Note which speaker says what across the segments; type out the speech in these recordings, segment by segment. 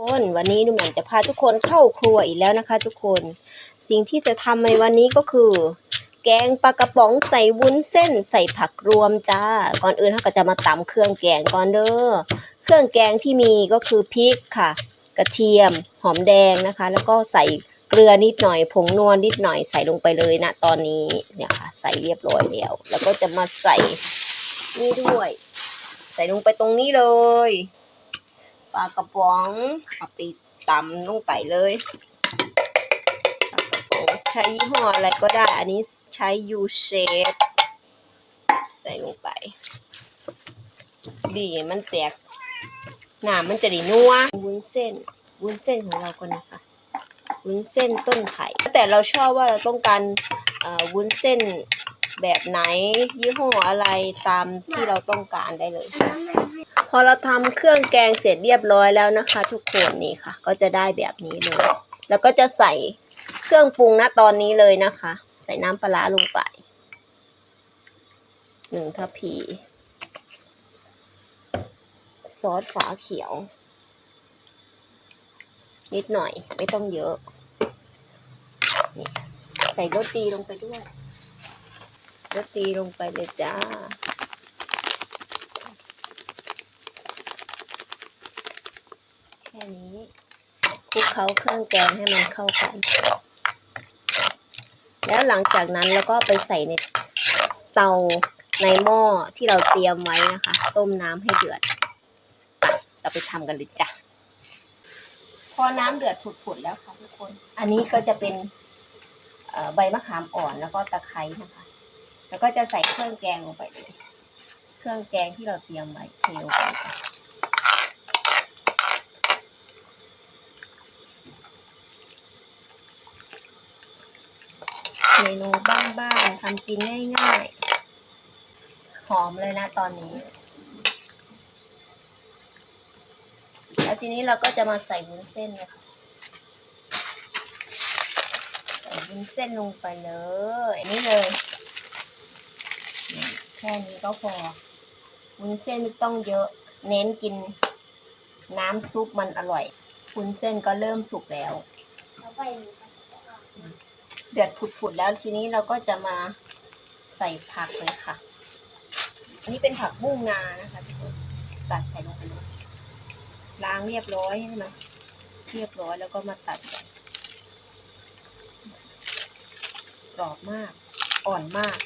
Speaker 1: คนวันนี้หนูเหมือนจะพาทุกคนเข้าครัวอีกแล้วนะคะ ทุกคน สิ่งที่จะทำในวันนี้ก็คือ แกงปลากระป๋องใส่วุ้นเส้นใส่ผักรวมจ้า ก่อนอื่นเขาก็จะมาตำเครื่องแกงก่อนเด้อเครื่องแกงที่มีก็คือพริกค่ะ กระเทียมหอมแดงนะคะ แล้วก็ใส่เกลือนิดหน่อยผงนวลนิดหน่อยใส่ลงไปเลยนะตอนนี้เนี่ยค่ะ ใส่เรียบร้อยแล้ว แล้วก็จะมาใส่นี่ด้วย ใส่ลงไปตรงนี้เลย ปลากระป๋องเอาไปตำลงไปเลยปลากระป๋องใช้ยี่ห้ออะไรก็ได้ อันนี้ใช้ U shape ใส่ลงไป ดีมันแตกหนามันจะได้นัววุ้นเส้นวุ้นเส้นของเราก่อนนะคะวุ้นเส้นต้นไข่แต่เราชอบว่าเราต้องการวุ้นเส้น แบบไหน ยี่ห้ออะไรตามที่เราต้องการได้เลย พอเราทำเครื่องแกงเสร็จเรียบร้อยแล้วนะคะ ทุกคนนี่ค่ะ ก็จะได้แบบนี้เลย แล้วก็จะใส่เครื่องปรุงณตอนนี้เลยนะคะ ใส่น้ำปลาลงไปหนึ่งทัพพีซอสฝาเขียว นิดหน่อยไม่ต้องเยอะนี่ใส่รสดีลงไปด้วย รสดีลงไปเลยจ้า แค่นี้คลุกเคล้าเครื่องแกงให้มันเข้ากัน แล้วหลังจากนั้นเราก็ไปใส่ในเตาในหม้อที่เราเตรียมไว้นะคะ ต้มน้ำให้เดือด เราไปทำกันเลยจ้ะ พอน้ำเดือดผุดๆแล้วค่ะทุกคน อันนี้ก็จะเป็นใบมะขามอ่อนแล้วก็ตะไคร้นะคะ แล้วก็จะใส่เครื่องแกงลงไปเลยเครื่องแกงที่เราเตรียมไว้เทลงไปเมนูบ้านๆทำกินง่ายๆ หอมเลยนะตอนนี้ แล้วทีนี้เราก็จะมาใส่วุ้นเส้นเลยค่ะใส่วุ้นเส้นลงไปเลยอันนี้เลย แค่นี้ก็พอวุ้นเส้นไม่ต้องเยอะ เน้นกิน น้ำซุปมันอร่อยวุ้นเส้นก็เริ่มสุกแล้วเดือดผุดๆแล้วทีนี้เราก็จะมาใส่ผักเลยค่ะ อันนี้เป็นผักบุ้งนานะคะทุกคนตัดใส่ลงไปเลยล้างเรียบร้อยใช่ไหมเรียบร้อยแล้วก็มาตัดกรอบมาก อ่อนมาก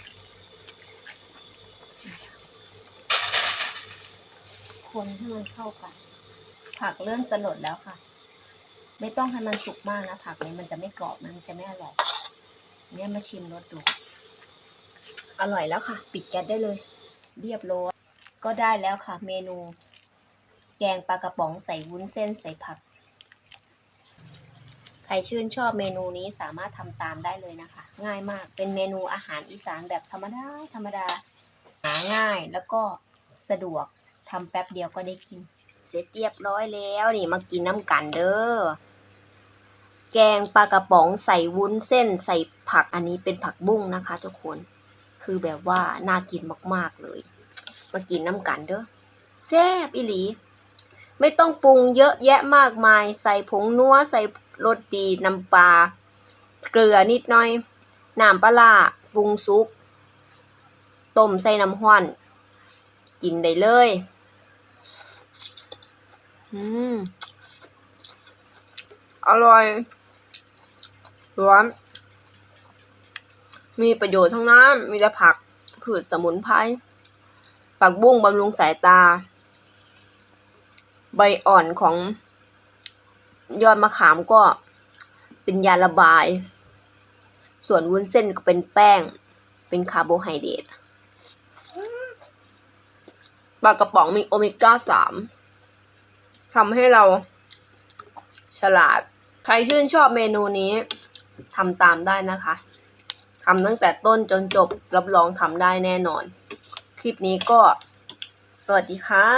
Speaker 1: คนให้มันเข้ากัน ผักเริ่มสลดแล้วค่ะ ไม่ต้องให้มันสุกมากนะ ผักนี้มันจะไม่กรอบมันจะไม่อร่อยเนี่ยมาชิมรสดู อร่อยแล้วค่ะ ปิดแก๊สได้เลย เรียบร้อยก็ได้แล้วค่ะ เมนู แกงปลากระป๋องใส่วุ้นเส้นใส่ผัก ใครชื่นชอบเมนูนี้สามารถทำตามได้เลยนะคะ ง่ายมากเป็นเมนูอาหารอีสานแบบธรรมดาธรรมดาหาง่ายแล้วก็สะดวก ทำแป๊บเดียวก็ได้กิน เสร็จเรียบร้อยแล้วนี่มากินน้ำกันเด้อ แกงปลากระป๋องใส่วุ้นเส้นใส่ผักอันนี้เป็นผักบุ้งนะคะทุกคน คือแบบว่าน่ากินมากๆเลย มากินน้ำกันเด้อแซ่บอีหลี ไม่ต้องปรุงเยอะแยะมากมาย ใส่ผงนัวใส่รสดีน้ำปลาเกลือนิดหน่อยน้ำปลาร้าปรุงซุปต้มใส่น้ำห้อน กินได้เลย อืม อร่อยร้อนมีประโยชน์ทั้งนั้น มีแต่ผักผืชสมุนไพร ผักบุ้งบำรุงสายตา ใบอ่อนของ ยอดมะขามก็เป็นยาระบาย ส่วนวุ้นเส้นก็เป็นแป้ง เป็นคาร์โบไฮเดรตปลากระป๋องมีโอเมก้าสาม ทำให้เราฉลาด ใครชื่นชอบเมนูนี้ทำตามได้นะคะทำตั้งแต่ต้นจนจบรับรองทำได้แน่นอน คลิปนี้ก็สวัสดีค่ะ